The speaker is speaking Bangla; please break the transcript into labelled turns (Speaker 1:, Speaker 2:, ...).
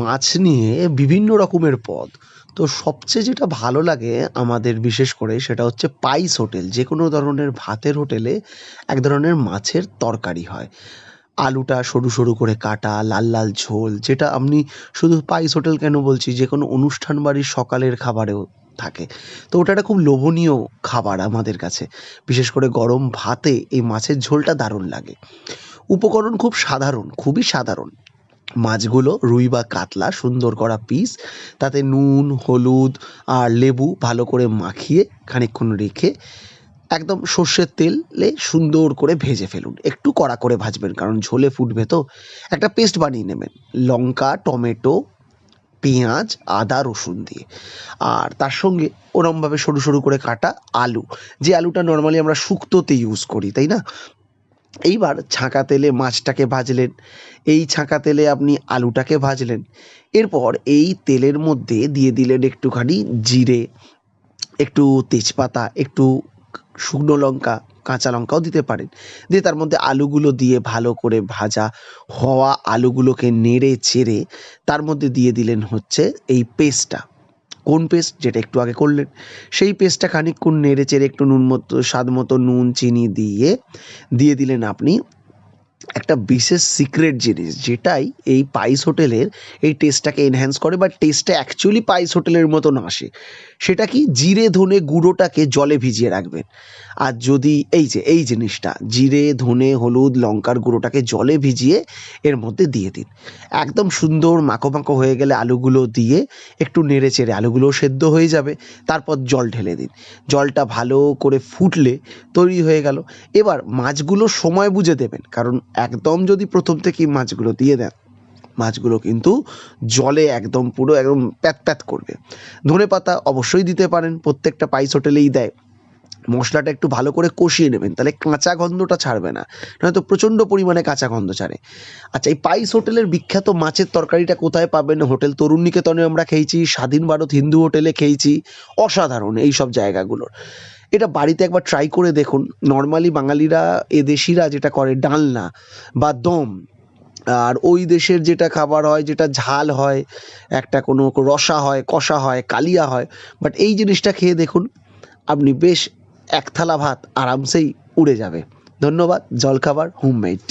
Speaker 1: মাছ নিয়ে বিভিন্ন রকমের পদ। তো সবচেয়ে যেটা ভালো লাগে আমাদের বিশেষ করে সেটা হচ্ছে পাইস হোটেল। যে কোনো ধরনের ভাতের হোটেলে এক ধরনের মাছের তরকারি হয়। আলুটা সরু সরু করে কাটা, লাল লাল ঝোল, যেটা আপনি শুধু পাইস হোটেল কেন বলছি যে কোনো অনুষ্ঠান বাড়ির সকালের খাবারেও থাকে। তো ওটা একটা খুব লোভনীয় খাবার আমাদের কাছে। বিশেষ করে গরম ভাতে এই মাছের ঝোলটা দারুণ লাগে। উপকরণ খুব সাধারণ, খুবই সাধারণ। মাছগুলো রুই বা কাতলা সুন্দর করা পিস তাতে নুন, হলুদ আর লেবু ভালো করে মাখিয়ে খানিকক্ষণ রেখে একদম সর্ষের তেলে সুন্দর করে ভেজে ফেলুন। একটু কড়া করে ভাজবেন, কারণ ঝোলে ফুটবে তো। একটা পেস্ট বানিয়ে নেবেন, লঙ্কা, টমেটো, পেঁয়াজ, আদা, রসুন দিয়ে। আর তার সঙ্গে ওরমভাবে সরু সরু করে কাটা আলু। যে আলুটা নর্মালি আমরা শুক্তোতে ইউজ করি, তাই না? এইবার ছাঁকা তেলে মাছটাকে ভাজলেন। এই ছাঁকা তেলে আপনি আলুটাকে ভাজলেন। এরপর এই তেলের মধ্যে দিয়ে দিলেন একটুখানি জিরে, একটু তেজপাতা, একটু শুকনো লঙ্কা, কাঁচা লঙ্কাও দিতে পারেন। দিয়ে তার মধ্যে আলুগুলো দিয়ে ভালো করে ভাজা হওয়া আলুগুলোকে নেড়ে চেড়ে তার মধ্যে দিয়ে দিলেন হচ্ছে এই পেস্টটা। কোন পেস্ট যেটা একটু আগে করলেন, সেই পেস্টটা খানিকক্ষণ নেড়ে চেড়ে একটু নুন মতো, স্বাদ মতো নুন, চিনি দিয়ে দিয়ে দিলেন আপনি। একটা বিশেষ সিক্রেট জিনিস, যেটাই এই পাইস হোটেলের এই টেস্টটাকে এনহ্যান্স করে বা টেস্টটা অ্যাকচুয়ালি পাইস হোটেলের মতন আসে। সেটা কি? জিরে ধনে গুঁড়োটাকে জলে ভিজিয়ে রাখবেন। আর যদি এই যে, এই জিনিসটা, জিরে, ধনে, হলুদ, লঙ্কার গুঁড়োটাকে জলে ভিজিয়ে এর মধ্যে দিয়ে দিন। একদম সুন্দর মাখো মাখো হয়ে গেলে আলুগুলো দিয়ে একটু নেড়ে চেড়ে আলুগুলো সেদ্ধ হয়ে যাবে। তারপর জল ঢেলে দিন। জলটা ভালো করে ফুটলে তৈরি হয়ে গেল। এবার মাছগুলো সময় বুঝে দেবেন, কারণ একদম যদি প্রথম থেকেই মাছগুলো দিয়ে দেন, মাছগুলো কিন্তু জলে একদম পুরো একদম প্যাত প্যাত করবে। ধনে পাতা অবশ্যই দিতে পারেন, প্রত্যেকটা পাইস হোটেলেই দেয়। মশলাটা একটু ভালো করে কষিয়ে নেবেন, তাহলে কাঁচা গন্ধটা ছাড়বে না, নয়তো প্রচণ্ড পরিমাণে কাঁচা গন্ধ ছাড়ে। আচ্ছা এই পাইস হোটেলের বিখ্যাত মাছের তরকারিটা কোথায় পাবেন? হোটেল তরুণ নিকেতনে আমরা খেয়েছি, স্বাধীন ভারত হিন্দু হোটেলে খেয়েছি, অসাধারণ এই সব জায়গাগুলোর। এটা বাড়িতে একবার ট্রাই করে দেখুন। নর্মালি বাঙালিরা এদেশিরা যেটা করে, ডালনা বা দম, আর ওই দেশের যেটা খাবার হয়, যেটা ঝাল হয়, একটা কোনো রসা হয়, কষা হয়, কালিয়া হয় বাট এই জিনিসটা খেয়ে দেখুন, আপনি বেশ এক থালা ভাত আরামসেই উড়ে যাবে। ধন্যবাদ, জলখাবার হোমমেড।